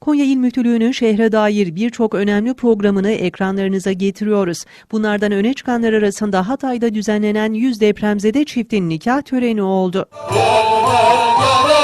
Konya İl Müftülüğü'nün şehre dair birçok önemli programını ekranlarınıza getiriyoruz. Bunlardan öne çıkanlar arasında Hatay'da düzenlenen 100 depremzede çiftin nikah töreni oldu. Töreni Kon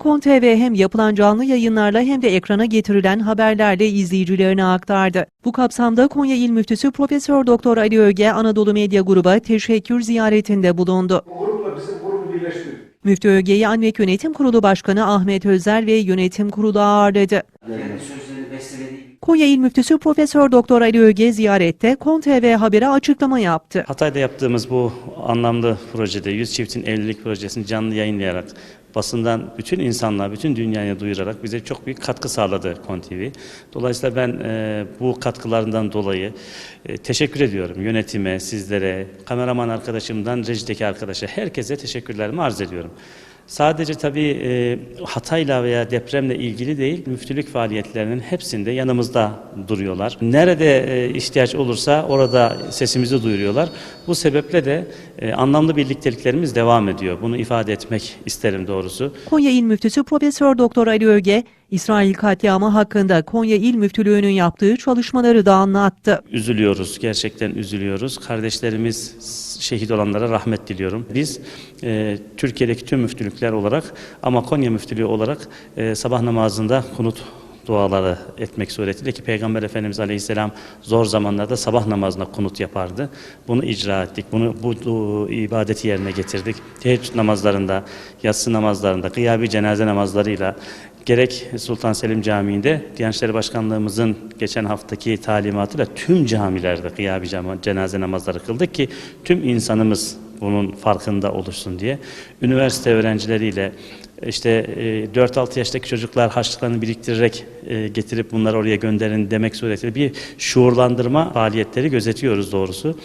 TV hem yapılan canlı yayınlarla hem de ekrana getirilen haberlerle izleyicilerine aktardı. Bu kapsamda Konya İl Müftüsü Profesör Doktor Ali Öge Anadolu Medya Grubu'na teşekkür ziyaretinde bulundu. Bu grupla bizim grubu birleştirdik. Müftü Öge'yi Anvek Yönetim Kurulu Başkanı Ahmet Özer ve Yönetim Kurulu ağırladı. Bestelediği Konya İl Müftüsü Profesör Doktor Ali Öge ziyarette Kon TV Haber'e açıklama yaptı. Hatay'da yaptığımız bu anlamlı projede 100 çiftin evlilik projesini canlı yayınlayarak basından bütün insanlığa, bütün dünyaya duyurarak bize çok büyük katkı sağladı KON TV. Dolayısıyla ben e, bu katkılarından dolayı e, teşekkür ediyorum yönetime, sizlere, kameraman arkadaşımdan rejideki arkadaşa, herkese teşekkürlerimi arz ediyorum. Sadece tabii e, Hatay'la veya depremle ilgili değil, müftülük faaliyetlerinin hepsinde yanımızda duruyorlar. Nerede e, ihtiyaç olursa orada sesimizi duyuruyorlar. Bu sebeple de e, anlamlı birlikteliklerimiz devam ediyor. Bunu ifade etmek isterim doğrusu. Konya İl Müftüsü Profesör Doktor Ali Öge, İsrail katliamı hakkında Konya İl Müftülüğü'nün yaptığı çalışmaları da anlattı. Üzülüyoruz, gerçekten üzülüyoruz. Kardeşlerimiz şehit olanlara rahmet diliyorum. Biz e, Türkiye'deki tüm müftülükler olarak ama Konya müftülüğü olarak e, sabah namazında kunut duaları etmek suretiyle ki Peygamber Efendimiz Aleyhisselam zor zamanlarda sabah namazına kunut yapardı. Bunu icra ettik. Bunu bu, bu ibadeti yerine getirdik. Teheccüd namazlarında, yatsı namazlarında, kıyabi cenaze namazlarıyla gerek Sultan Selim Camii'nde Diyanet Başkanlığımızın geçen haftaki talimatıyla tüm camilerde kıyabi cama- cenaze namazları kıldık ki tüm insanımız bunun farkında oluşsun diye. Üniversite öğrencileriyle işte e, 4-6 yaştaki çocuklar harçlıklarını biriktirerek e, getirip bunları oraya gönderin demek suretiyle bir şuurlandırma faaliyetleri gözetiyoruz doğrusu.